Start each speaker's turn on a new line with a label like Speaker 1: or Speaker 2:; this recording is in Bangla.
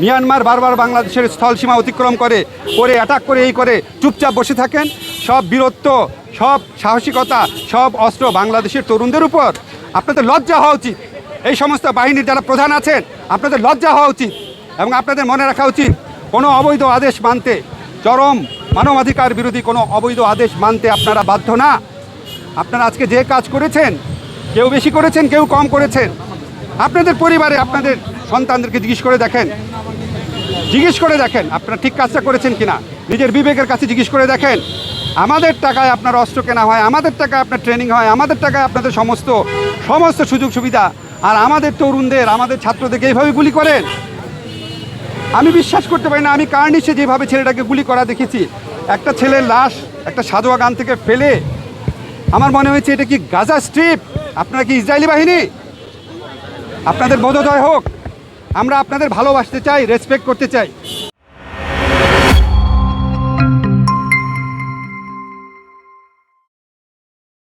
Speaker 1: মিয়ানমার বারবার বাংলাদেশের স্থল সীমা অতিক্রম করে করে অ্যাটাক করে, এই করে চুপচাপ বসে থাকেন। সব বীরত্ব, সব সাহসিকতা, সব অস্ত্র বাংলাদেশের তরুণদের উপর। আপনাদের লজ্জা হওয়া উচিত। এই সমস্ত বাহিনীর যারা প্রধান আছেন, আপনাদের লজ্জা হওয়া উচিত এবং আপনাদের মনে রাখা উচিত, কোনো অবৈধ আদেশ মানতে, চরম মানবাধিকার বিরোধী কোনো অবৈধ আদেশ মানতে আপনারা বাধ্য না। আপনারা আজকে যে কাজ করেছেন, কেউ বেশি করেছেন, কেউ কম করেছেন। আপনাদের পরিবারে আপনাদের সন্তানদেরকে জিজ্ঞেস করে দেখেন। জিজ্ঞেস করে দেখেন, আপনারা ঠিক কাজটা করেছেন কিনা? নিজের বিবেকের কাছে জিজ্ঞেস করে দেখেন। আমাদের টাকায় আপনার অস্ত্র কেনা হয়, আমাদের টাকায় আপনার ট্রেনিং হয়, আমাদের টাকায় আপনাদের সমস্ত সমস্ত সুযোগ সুবিধা। আর আমাদের তরুণদের, আমাদের ছাত্রদেরকে এইভাবে গুলি করেন। আমি বিশ্বাস করতে পারি না, আমি কার্নিশে যেভাবে ছেলেটাকে গুলি করা দেখেছি, একটা ছেলের লাশ একটা সাজোয়া গান থেকে ফেলে। আমার মনে হয়েছে এটা কি গাজা স্ট্রিপ? আপনারা কি ইসরায়েলি বাহিনী? আপনাদের বোধোদয় হোক। আমরা আপনাদের ভালোবাসতে চাই রেসপেক্ট করতে চাই।